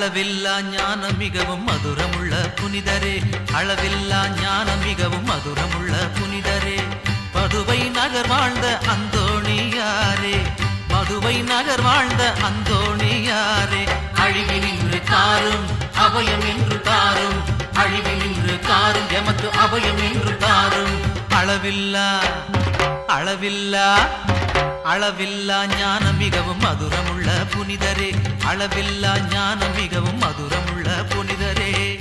அளவில்லா ஞானம் மிகவும் மதுரமுள்ள புனிதரே. அளவில்லா ஞானம் மிகவும் மதுரமுள்ள புனிதரே. மதுவை நகர் வாழ்ந்த அந்தோணியாரே. மதுவை நகர் வாழ்ந்த அந்தோணியாரே. அழிவி நின்று தாரும் அபயம் என்று தாரும். அழிவி நின்று தாரும் எமக்கு அபயம் என்று தாரும். அளவில்லா அளவில்லா. அளவில்லா ஞானம் மிகவும் மதுரமுள்ள புனிதரே. அளவில்லா ஞானம் மிகவும் மதுரமுள்ள புனிதரே.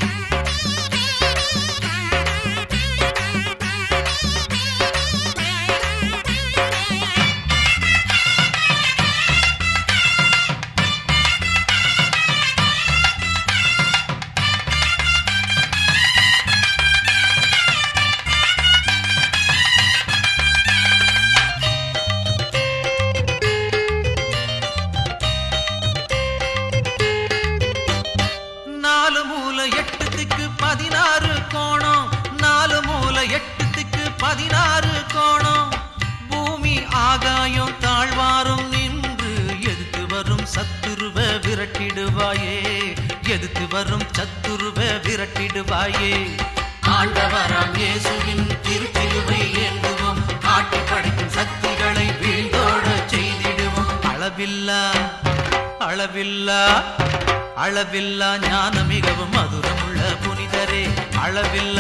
எதிர்த்து வரும் சத்துருவ விரட்டிடுவாயே. ஆண்டவராம் இயேசுவின் திருத்திருவை ஏந்துவோம். காட்டி படைக்கும் சக்திகளை வீழ்ந்தோட செய்திடுவோம். அளவில்லா அளவில்லா அளவில்லா ஞானம் மிகவும் மதுரமுள்ள புனிதரே. அளவில்லா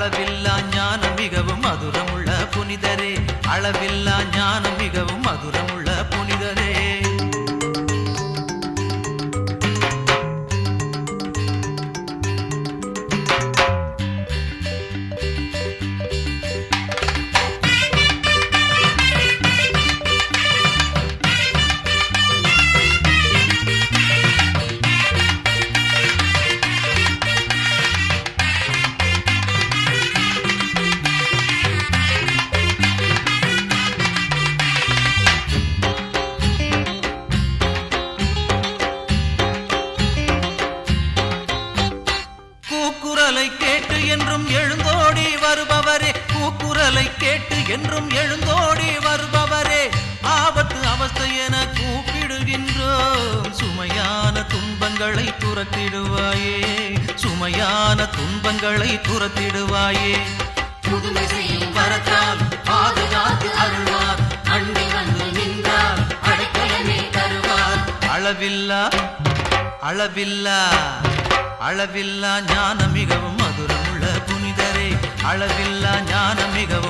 அளவில்லா ஞானம் மிகவும் மதுரமுள்ள புனிதரே. அளவில்லா ஞானம் கூக்குரலை கேட்டு என்றும் எழுந்தோடி வருபவரே ஆபத்து அவஸ்தை என கூப்பிடுகின்றோம். சுமையான துன்பங்களை துரத்திடுவாயே சுமையான துன்பங்களை துரத்திடுவாயே. புதுமை செய்யும் வரத்தால் பாதுகாத்து அருள்வார். அண்டி வந்து நின்றார் அடைக்கலமே தருவார். அளவில்லா அளவில்லா அளவில்லா ஞானம் மிகவும் அளவில்லா ஞானம் மிகவும்